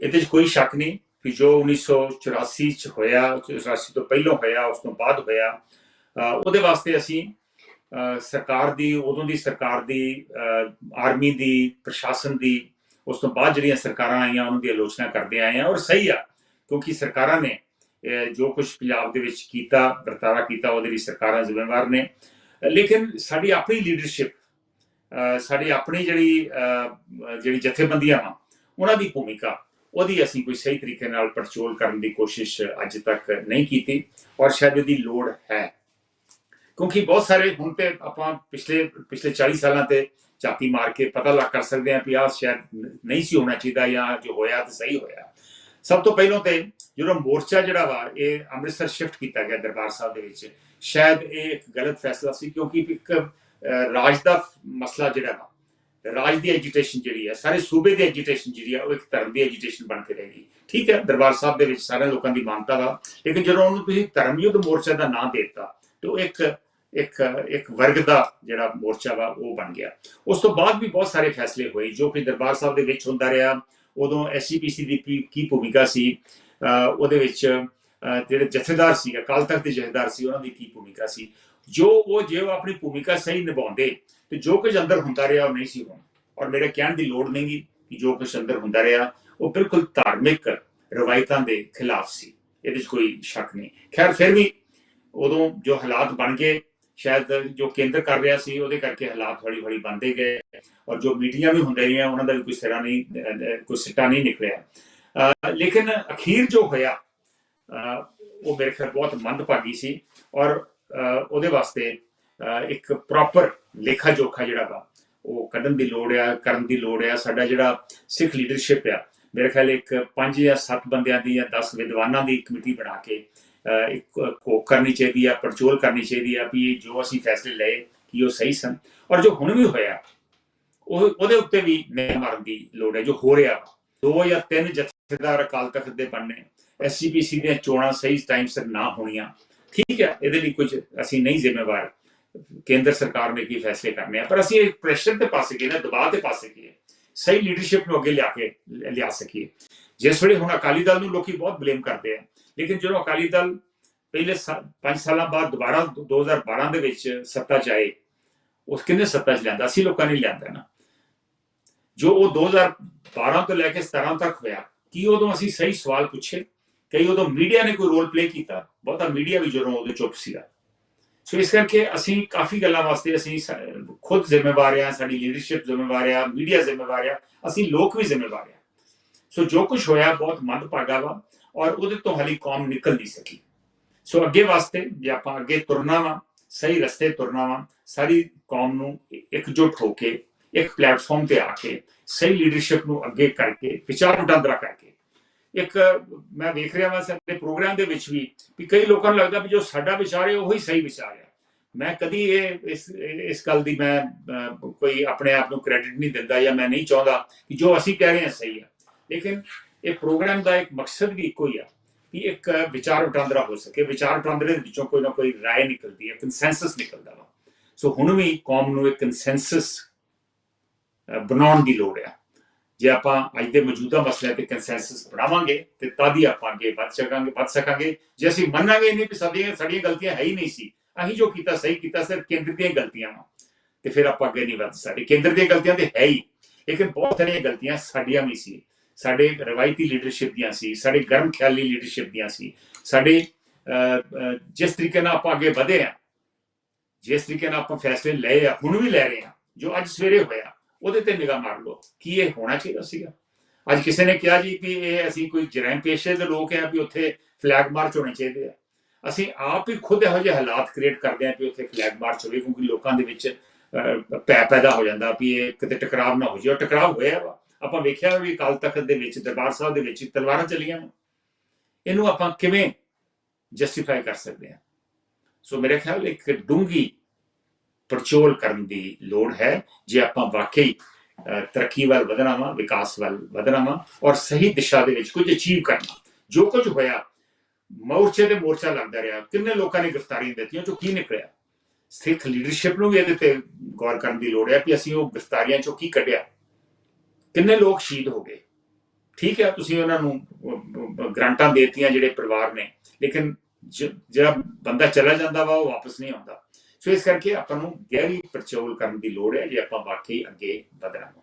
ਇਹਦੇ 'ਚ ਕੋਈ ਸ਼ੱਕ ਨਹੀਂ ਕਿ ਜੋ 1984 ਚ ਹੋਇਆ 84 ਤੋਂ ਪਹਿਲਾਂ ਹੋਇਆ, ਉਸ ਤੋਂ ਬਾਅਦ ਹੋਇਆ ਉਹਦੇ ਵਾਸਤੇ ਅਸੀਂ ਸਰਕਾਰ ਦੀ, ਉਦੋਂ ਦੀ ਸਰਕਾਰ ਦੀ ਆਰਮੀ ਦੀ, ਪ੍ਰਸ਼ਾਸਨ ਦੀ, ਉਸ ਤੋਂ ਬਾਅਦ ਜਿਹੜੀਆਂ ਸਰਕਾਰਾਂ ਆਈਆਂ, ਉਹਨਾਂ ਦੀ ਆਲੋਚਨਾ ਕਰਦੇ ਆਏ ਆ ਔਰ ਸਹੀ ਆ, ਕਿਉਂਕਿ ਸਰਕਾਰਾਂ ਨੇ ਜੋ ਕੁਝ ਪੰਜਾਬ ਦੇ ਵਿੱਚ ਕੀਤਾ, ਵਰਤਾਰਾ ਕੀਤਾ, ਉਹਦੇ ਲਈ ਸਰਕਾਰਾਂ ਜ਼ਿੰਮੇਵਾਰ ਨੇ। ਲੇਕਿਨ ਸਾਡੀ ਆਪਣੀ ਲੀਡਰਸ਼ਿਪ ਸਾਡੀ ਆਪਣੀ ਜਿਹੜੀ ਜਿਹੜੀ ਜਥੇਬੰਦੀਆਂ ਵਾ, ਉਹਨਾਂ ਦੀ ਭੂਮਿਕਾ ਉਹਦੀ ਅਸੀਂ ਕੋਈ ਸਹੀ ਤਰੀਕੇ ਨਾਲ ਪੜਚੋਲ ਕਰਨ ਦੀ ਕੋਸ਼ਿਸ਼ ਅੱਜ ਤੱਕ ਨਹੀਂ ਕੀਤੀ ਔਰ ਸ਼ਾਇਦ ਇਹਦੀ ਲੋੜ ਹੈ। ਕਿਉਂਕਿ ਬਹੁਤ ਸਾਰੇ ਹੁਣ ਤੇ ਆਪਾਂ ਪਿਛਲੇ ਪਿਛਲੇ 40 ਸਾਲਾਂ ਤੇ ਝਾਤੀ ਮਾਰ ਕੇ ਪਤਾ ਲੱਗ ਕਰ ਸਕਦੇ ਹਾਂ ਵੀ ਆਹ ਸ਼ਾਇਦ ਨਹੀਂ ਸੀ ਹੋਣਾ ਚਾਹੀਦਾ ਜਾਂ ਜੋ ਹੋਇਆ ਤੇ ਸਹੀ ਹੋਇਆ। ਸਭ ਤੋਂ ਪਹਿਲਾਂ ਤੇ ਜਦੋਂ ਮੋਰਚਾ ਜਿਹੜਾ ਵਾ ਇਹ ਅੰਮ੍ਰਿਤਸਰ ਸ਼ਿਫਟ ਕੀਤਾ ਗਿਆ ਦਰਬਾਰ ਸਾਹਿਬ ਦੇ ਵਿੱਚ ਸ਼ਾਇਦ ਇਹ ਇੱਕ ਗਲਤ ਫੈਸਲਾ ਸੀ ਕਿਉਂਕਿ ਇੱਕ ਅਹ, ਰਾਜ ਦਾ ਮਸਲਾ ਜਿਹੜਾ ਵਾ ਰਾਜ ਦੀ ਐਜੀਟੇਸ਼ਨ ਜਿਹੜੀ ਹੈ, ਸਾਰੇ ਸੂਬੇ ਦੀ ਐਜੀਟੇਸ਼ਨ ਜਿਹੜੀ ਹੈ, ਉਹ ਇੱਕ ਧਰਮ ਦੀ ਐਜੀਟੇਸ਼ਨ ਬਣ ਕੇ ਰਹੇਗੀ। ਠੀਕ ਹੈ, ਦਰਬਾਰ ਸਾਹਿਬ ਦੇ ਵਿੱਚ ਸਾਰੇ ਲੋਕਾਂ ਦੀ ਮਾਨਤਾ ਵਾ, ਲੇਕਿਨ ਜਦੋਂ ਉਹਨੂੰ ਤੁਸੀਂ ਧਰਮ ਯੁੱਧ ਮੋਰਚਾ ਦਾ ਨਾਂ ਦੇ ਦਿੱਤਾ, ਤੇ ਉਹ ਇੱਕ ਇੱਕ ਇੱਕ ਵਰਗ ਦਾ ਜਿਹੜਾ ਮੋਰਚਾ ਵਾ, ਉਹ ਬਣ ਗਿਆ। ਉਸ ਤੋਂ ਬਾਅਦ ਵੀ ਬਹੁਤ ਸਾਰੇ ਫੈਸਲੇ ਹੋਏ, ਜੋ ਕਿ ਦਰਬਾਰ ਸਾਹਿਬ ਦੇ ਵਿੱਚ ਹੁੰਦਾ ਰਿਹਾ। ਉਦੋਂ ਐਸਜੀਪੀਸੀ ਦੀ ਕੀ- ਭੂਮਿਕਾ ਸੀ? ਉਹਦੇ ਵਿੱਚ ਜਿਹੜੇ ਜਥੇਦਾਰ ਸੀ ਅਕਾਲ ਤਖਤ ਦੇ ਜਥੇਦਾਰ ਸੀ ਉਹਨਾਂ ਦੀ ਕੀ ਭੂਮਿਕਾ ਸੀ? ਜੋ ਉਹ ਜੇ ਉਹ ਆਪਣੀ ਭੂਮਿਕਾ ਸਹੀ ਨਿਭਾਉਂਦੇ ਤੇ ਜੋ ਕੁਝ ਅੰਦਰ ਹੁੰਦਾ ਰਿਹਾ ਉਹ ਨਹੀਂ ਸੀ ਹੋਣਾ। ਔਰ ਮੇਰੇ ਕਹਿਣ ਦੀ ਲੋੜ ਨਹੀਂ ਕਿ ਜੋ ਕੁਝ ਅੰਦਰ ਹੁੰਦਾ ਰਿਹਾ ਉਹ ਬਿਲਕੁਲ ਧਾਰਮਿਕ ਰਵਾਇਤਾਂ ਦੇ ਖਿਲਾਫ ਸੀ। ਇਹਦੇ 'ਚ ਕੋਈ ਸ਼ੱਕ ਨਹੀਂ। ਖੈਰ ਫਿਰ ਵੀ ਉਦੋਂ ਜੋ ਹਾਲਾਤ ਬਣ ਗਏ ਸ਼ਾਇਦ ਜੋ ਕੇਂਦਰ ਕਰ ਰਿਹਾ ਸੀ ਉਹਦੇ ਕਰਕੇ ਹਾਲਾਤ ਹੌਲੀ ਹੌਲੀ ਬਣਦੇ ਗਏ। ਔਰ ਜੋ ਮੀਟਿੰਗਾਂ ਵੀ ਹੁੰਦੇ ਰਹੀਆਂ ਉਹਨਾਂ ਦਾ ਵੀ ਕੋਈ ਸਿਰਾ ਨਹੀਂ ਅਹ, ਕੋਈ ਸਿੱਟਾ ਨਹੀਂ ਨਿਕਲਿਆ। ਅਹ, ਲੇਕਿਨ ਅਖੀਰ ਜੋ ਹੋਇਆ ਉਹ ਮੇਰੇ ਖਿਆਲ ਬਹੁਤ ਮੰਦਭਾਗੀ ਸੀ ਔਰ ਉਹਦੇ ਵਾਸਤੇ ਇੱਕ ਪ੍ਰੋਪਰ ਲੇਖਾ ਜੋਖਾ ਜਿਹੜਾ ਵਾ, ਉਹ ਕੱਢਣ ਦੀ ਲੋੜ ਆ, ਕਰਨ ਦੀ ਲੋੜ ਆ, ਸਾਡਾ ਜਿਹੜਾ ਸਿੱਖ ਲੀਡਰਸ਼ਿਪ ਆ, ਮੇਰੇ ਖਿਆਲ ਇੱਕ 5 ਜਾਂ 7 ਬੰਦਿਆਂ ਦੀ ਜਾਂ 10 ਵਿਦਵਾਨਾਂ ਦੀ ਕਮੇਟੀ ਬਣਾ ਕੇ ਇੱਕ ਕੋਕ ਕਰਨੀ ਚਾਹੀਦੀ ਆ, ਪੜਚੋਲ ਕਰਨੀ ਚਾਹੀਦੀ ਆ ਵੀ ਜੋ ਅਸੀਂ ਫੈਸਲੇ ਲਏ, ਕਿ ਉਹ ਸਹੀ ਸਨ। ਔਰ ਜੋ ਹੁਣ ਵੀ ਹੋਇਆ, ਉਹ, ਉਹਦੇ ਉੱਤੇ ਵੀ ਨਿਆਂ ਮਾਰਨ ਦੀ ਲੋੜ ਹੈ ਜੋ ਹੋ ਰਿਹਾ ਦੋ ਜਾਂ ਤਿੰਨ ਜਥੇਦਾਰ ਅਕਾਲ ਤਖਤ ਦੇ ਬਣਨੇ ਐਸਜੀਪੀਸੀ ਦੀਆਂ ਚੋਣਾਂ ਸਹੀ ਟਾਈਮ ਸਿਰ ਨਾ ਹੋਣੀਆਂ। ਠੀਕ ਹੈ, ਇਹਦੇ ਲਈ ਕੁਝ ਅਸੀਂ ਨਹੀਂ ਜ਼ਿੰਮੇਵਾਰ। ਕੇਂਦਰ ਸਰਕਾਰ ਨੇ ਕੀ ਫੈਸਲੇ ਕਰਨੇ ਆ? ਪਰ ਅਸੀਂ ਇੱਕ ਪ੍ਰੈਸ਼ਰ ਤੇ ਪਾ ਸਕੀਏ ਨਾ, ਦਬਾਅ ਤੇ ਪਾ ਸਕੀਏ। ਸਹੀ ਲੀਡਰਸ਼ਿਪ ਨੂੰ ਅੱਗੇ ਲਿਆ ਕੇ ਲਿਆ ਸਕੀਏ। ਜਿਸ ਵੇਲੇ ਹੁਣ ਅਕਾਲੀ ਦਲ ਨੂੰ ਲੋਕੀ ਬਹੁਤ ਬਲੇਮ ਕਰਦੇ ਆ। ਲੇਕਿਨ ਜਦੋਂ ਅਕਾਲੀ ਦਲ ਪਹਿਲੇ 5 ਸਾਲਾਂ ਬਾਅਦ ਦੁਬਾਰਾ 2012 ਦੇ ਵਿੱਚ ਸੱਤਾ 'ਚ ਆਏ, ਉਸ ਕਿੰਨੇ ਸੱਤਾ 'ਚ ਲਿਆਂਦਾ? ਅਸੀਂ ਲੋਕਾਂ ਨੇ ਲਿਆਂਦਾ ਨਾ। ਜੋ ਉਹ 2012 ਤੋਂ ਲੈ ਕੇ 17 ਤੱਕ ਹੋਇਆ, ਕੀ ਉਦੋਂ ਅਸੀਂ ਸਹੀ ਸਵਾਲ ਪੁੱਛੇ? ਕਈ ਉਦੋਂ ਮੀਡੀਆ ਨੇ ਕੋਈ ਰੋਲ ਪਲੇ ਕੀਤਾ, ਬਹੁਤਾ ਮੀਡੀਆ ਵੀ ਜਦੋਂ ਉਦੋਂ ਚੁੱਪ ਸੀਗਾ। ਸੋ ਇਸ ਕਰਕੇ ਅਸੀਂ ਕਾਫੀ ਗੱਲਾਂ ਵਾਸਤੇ ਅਸੀਂ ਖੁਦ ਜ਼ਿੰਮੇਵਾਰ ਆ ਸਾਡੀ ਲੀਡਰਸ਼ਿਪ ਜ਼ਿੰਮੇਵਾਰ ਆ ਮੀਡੀਆ ਜ਼ਿੰਮੇਵਾਰ ਆ, ਅਸੀਂ ਲੋਕ ਵੀ ਜ਼ਿੰਮੇਵਾਰ ਆ। ਸੋ ਜੋ ਕੁਝ ਹੋਇਆ ਬਹੁਤ ਮੰਦਭਾਗਾ ਵਾ ਔਰ ਉਹਦੇ ਤੋਂ ਹਾਲੀ ਕੌਮ ਨਿਕਲ ਨਹੀਂ ਸਕੀ। ਸੋ ਅੱਗੇ ਵਾਸਤੇ ਜੇ ਆਪਾਂ ਅੱਗੇ ਤੁਰਨਾ ਵਾ, ਸਹੀ ਰਸਤੇ ਤੁਰਨਾ ਵਾ, ਸਾਰੀ ਕੌਮ ਨੂੰ ਇਕਜੁੱਟ ਹੋ ਕੇ, ਇੱਕ ਪਲੇਟਫਾਰਮ ਤੇ ਆ ਕੇ, ਸਹੀ ਲੀਡਰਸ਼ਿਪ ਨੂੰ ਅੱਗੇ ਕਰਕੇ, ਵਿਚਾਰ ਵਟਾਂਦਰਾ ਕਰਕੇ ਇੱਕ ਮੈਂ ਵੇਖ ਰਿਹਾ ਵਾਂ ਸਾਡੇ ਪ੍ਰੋਗਰਾਮ ਦੇ ਵਿੱਚ ਵੀ ਵੀ ਕਈ ਲੋਕਾਂ ਨੂੰ ਲੱਗਦਾ ਵੀ ਜੋ ਸਾਡਾ ਵਿਚਾਰ ਹੈ ਉਹੀ ਸਹੀ ਵਿਚਾਰ ਹੈ। ਮੈਂ ਕਦੀ ਇਹ, ਇਸ ਇਸ ਗੱਲ ਦੀ ਮੈਂ ਕੋਈ ਆਪਣੇ ਆਪ ਨੂੰ ਕ੍ਰੈਡਿਟ ਨਹੀਂ ਦਿੰਦਾ ਜਾਂ ਮੈਂ ਨਹੀਂ ਚਾਹੁੰਦਾ ਕਿ ਜੋ ਅਸੀਂ ਕਹਿ ਰਹੇ ਹਾਂ ਸਹੀ ਹੈ। ਲੇਕਿਨ ਇਹ ਪ੍ਰੋਗਰਾਮ ਦਾ ਇੱਕ ਮਕਸਦ ਵੀ ਇੱਕੋ ਹੀ ਆ ਕਿ ਇੱਕ ਵਿਚਾਰ ਵਟਾਂਦਰਾ ਹੋ ਸਕੇ। ਵਿਚਾਰ ਵਟਾਂਦਰੇ ਦੇ ਵਿੱਚੋਂ ਕੋਈ ਨਾ ਕੋਈ ਰਾਏ ਨਿਕਲਦੀ ਹੈ ਕੰਸੈਂਸਸ ਨਿਕਲਦਾ ਵਾ। ਸੋ ਹੁਣ ਵੀ ਕੌਮ ਨੂੰ ਇੱਕ ਕੰਸੈਂਸਸ ਬਣਾਉਣ ਦੀ ਲੋੜ ਆ। ਜੇ ਆਪਾਂ ਅੱਜ ਦੇ ਮੌਜੂਦਾ ਮਸਲਿਆਂ ਤੇ ਕੰਸੈਂਸਸ ਬਣਾਵਾਂਗੇ ਤੇ ਤਦ ਹੀ ਆਪਾਂ ਅੱਗੇ ਵੱਧ ਸਕਾਂਗੇ ਵੱਧ ਸਕਾਂਗੇ। ਜੇ ਅਸੀਂ ਮੰਨਾਂਗੇ ਨਹੀਂ ਵੀ ਸਾਡੀਆਂ ਸਾਡੀਆਂ ਗਲਤੀਆਂ ਹੈ ਹੀ ਨਹੀਂ ਸੀ, ਅਸੀਂ ਜੋ ਕੀਤਾ, ਸਹੀ ਕੀਤਾ, ਸਿਰਫ ਕੇਂਦਰ ਦੀਆਂ ਗਲਤੀਆਂ ਵਾ। ਤੇ ਫਿਰ ਆਪਾਂ ਅੱਗੇ ਨਹੀਂ ਵੱਧ ਸਕਦੇ। ਕੇਂਦਰ ਦੀਆਂ ਗਲਤੀਆਂ ਤੇ ਹੈ ਹੀ। ਲੇਕਿਨ ਬਹੁਤ ਸਾਰੀਆਂ ਗਲਤੀਆਂ ਸਾਡੀਆਂ ਵੀ ਸੀ। ਸਾਡੇ ਰਵਾਇਤੀ ਲੀਡਰਸ਼ਿਪ ਦੀਆਂ ਸੀ, ਸਾਡੇ ਗਰਮ ਖਿਆਲੀ ਲੀਡਰਸ਼ਿਪ ਦੀਆਂ ਸੀ। ਸਾਡੇ ਜਿਸ ਤਰੀਕੇ ਨਾਲ ਆਪਾਂ ਅੱਗੇ ਵਧੇ ਆ, ਜਿਸ ਤਰੀਕੇ ਨਾਲ ਆਪਾਂ ਫੈਸਲੇ ਲਏ ਆ, ਹੁਣ ਵੀ ਲੈ ਰਹੇ ਆ, ਜੋ ਅੱਜ ਸਵੇਰੇ ਹੋਇਆ। ਉਹਦੇ ਤੇ ਨਿਗਾਹ ਮਾਰ ਲਓ। ਕੀ ਇਹ ਹੋਣਾ ਚਾਹੀਦਾ ਸੀਗਾ? ਅੱਜ ਕਿਸੇ ਨੇ ਕਿਹਾ ਜੀ ਕਿ ਇਹ ਅਸੀਂ ਕੋਈ ਜਰਮ ਪੇਸ਼ੇ ਦੇ ਲੋਕ ਆ ਵੀ ਉੱਥੇ ਫਲੈਗ ਮਾਰਚ ਹੋਣੇ ਚਾਹੀਦੇ ਆ। ਅਸੀਂ ਆਪ ਹੀ ਖੁਦ ਇਹੋ ਜਿਹੇ ਹਾਲਾਤ ਕ੍ਰੀਏਟ ਕਰਦੇ ਆ ਕਿ ਉੱਥੇ ਫਲੈਗ ਮਾਰਚ ਹੋਵੇ ਕਿਉਂਕਿ ਲੋਕਾਂ ਦੇ ਵਿੱਚ ਪੈ ਪੈਦਾ ਹੋ ਜਾਂਦਾ ਵੀ ਇਹ ਕਿਤੇ ਟਕਰਾਵ ਨਾ ਹੋ ਜਾਵੇ ਟਕਰਾਵ ਹੋਇਆ ਵਾ। ਆਪਾਂ ਵੇਖਿਆ ਵੀ ਅਕਾਲ ਤਖਤ ਦੇ ਵਿੱਚ, ਦਰਬਾਰ ਸਾਹਿਬ ਦੇ ਵਿੱਚ ਤਲਵਾਰਾਂ ਚੱਲੀਆਂ ਵਾਂ। ਇਹਨੂੰ ਆਪਾਂ ਕਿਵੇਂ ਜਸਟੀਫਾਈ ਕਰ ਸਕਦੇ ਹਾਂ ਸੋ ਮੇਰੇ ਖਿਆਲ ਇੱਕ ਡੂੰਗੀ ਪਰਚੋਲ ਕਰਨ ਦੀ ਲੋੜ ਹੈ। ਜੇ ਆਪਾਂ ਵਾਕਈ ਤਰੱਕੀ ਵੱਲ ਵਧਣਾ ਵਾ ਵਿਕਾਸ ਵੱਲ ਵਧਣਾ ਵਾ ਔਰ ਸਹੀ ਦਿਸ਼ਾ ਦੇ ਵਿੱਚ ਕੁਝ ਅਚੀਵ ਕਰਨਾ ਜੋ ਕੁਝ ਹੋਇਆ ਮੋਰਚੇ ਤੇ ਮੋਰਚਾ ਲੱਗਦਾ ਰਿਹਾ ਕਿੰਨੇ ਲੋਕਾਂ ਨੇ ਗ੍ਰਿਫਤਾਰੀਆਂ ਦਿੱਤੀਆਂ ਚੋਂ ਕੀ ਨਿਕਲਿਆ? ਸਿੱਖ ਲੀਡਰਸ਼ਿਪ ਨੂੰ ਵੀ ਇਹਦੇ ਤੇ ਗੌਰ ਕਰਨ ਦੀ ਲੋੜ ਹੈ ਕਿ ਅਸੀਂ ਉਹ ਗ੍ਰਿਫਤਾਰੀਆਂ ਚੋਂ ਕੀ ਕੱਢਿਆ। ਕਿੰਨੇ ਲੋਕ ਸ਼ਹੀਦ ਹੋ ਗਏ? ਠੀਕ ਹੈ ਤੁਸੀਂ ਉਹਨਾਂ ਨੂੰ ਅਹ, ਅਹ, ਗ੍ਰਾਂਟਾਂ ਦੇਤੀਆਂ ਜਿਹੜੇ ਪਰਿਵਾਰ ਨੇ ਲੇਕਿਨ ਜਿਹੜਾ ਬੰਦਾ ਚਲਾ ਜਾਂਦਾ ਵਾ ਉਹ ਵਾਪਸ ਨਹੀਂ ਆਉਂਦਾ। ਸੋ ਇਸ ਕਰਕੇ ਆਪਾਂ ਨੂੰ ਗਹਿਰੀ ਪਰਚੋਲ ਕਰਨ ਦੀ ਲੋੜ ਹੈ, ਜੇ ਆਪਾਂ ਵਾਕਈ ਅੱਗੇ ਵਧਣਾ ਵਾ